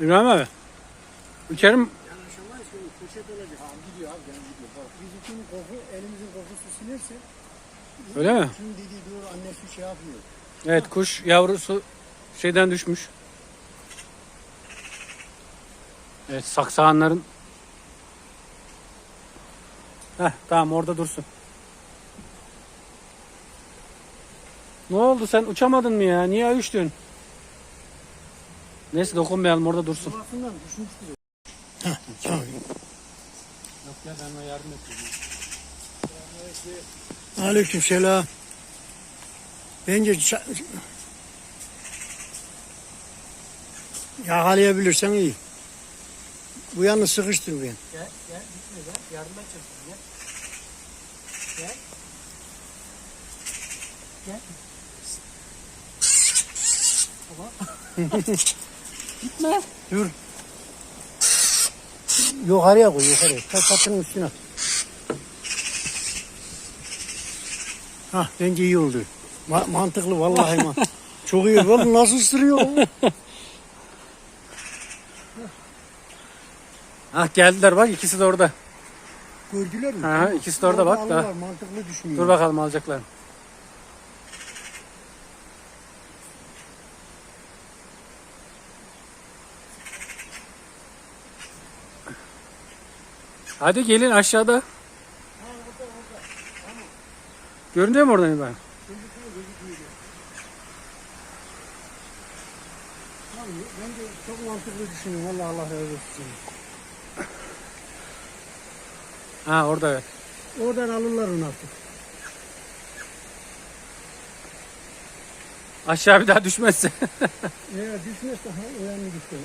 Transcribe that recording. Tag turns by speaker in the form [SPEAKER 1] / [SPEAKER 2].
[SPEAKER 1] İbrahim abi. Uçarım.
[SPEAKER 2] Yanaşamayız ki o poşet olacak. Tamam gidiyor abi ben gidiyor. Bak bizimkinin koku elimizin kokusu sinirse
[SPEAKER 1] Öyle mi?
[SPEAKER 2] şimdi dediği doğru annesi şey yapmıyor.
[SPEAKER 1] Evet kuş yavrusu şeyden düşmüş. Evet saksağanların. Heh tamam orada dursun. Ne oldu sen uçamadın mı ya? Niye uçtun? Neyse dokunmayalım orada dursun.
[SPEAKER 2] Kafasından düşmüştür.
[SPEAKER 1] Yok ya ben ona yardım edeyim.
[SPEAKER 2] Aleyküm selam. Bence ça- yakalayabilirsen iyi. Bu yanı sıkıştır ben.
[SPEAKER 1] Gel gel gitme gel. Yardım edeceğiz gel. Gel. Gel. Gitme.
[SPEAKER 2] Dur. Yukarıya koy yukarıya. Ta çatının üstüne. Hah bence iyi oldu. Ma- mantıklı vallahi man. Çok iyi. Oğlum nasıl ısırıyor? o?
[SPEAKER 1] Ah geldiler bak ikisi de orada.
[SPEAKER 2] Gördüler mi?
[SPEAKER 1] Ha, ikisi de orada bak da.
[SPEAKER 2] Mantıklı düşünüyor.
[SPEAKER 1] Dur bakalım alacaklar. Hadi gelin aşağıda. Görünüyor mu oradan İbrahim?
[SPEAKER 2] Ben de çok mantıklı düşünüyorum. Vallahi Allah razı olsun.
[SPEAKER 1] Ha orada evet.
[SPEAKER 2] Oradan alırlar onu artık.
[SPEAKER 1] Aşağı bir daha düşmezse.
[SPEAKER 2] Eğer düşmezse ha önemli düştü.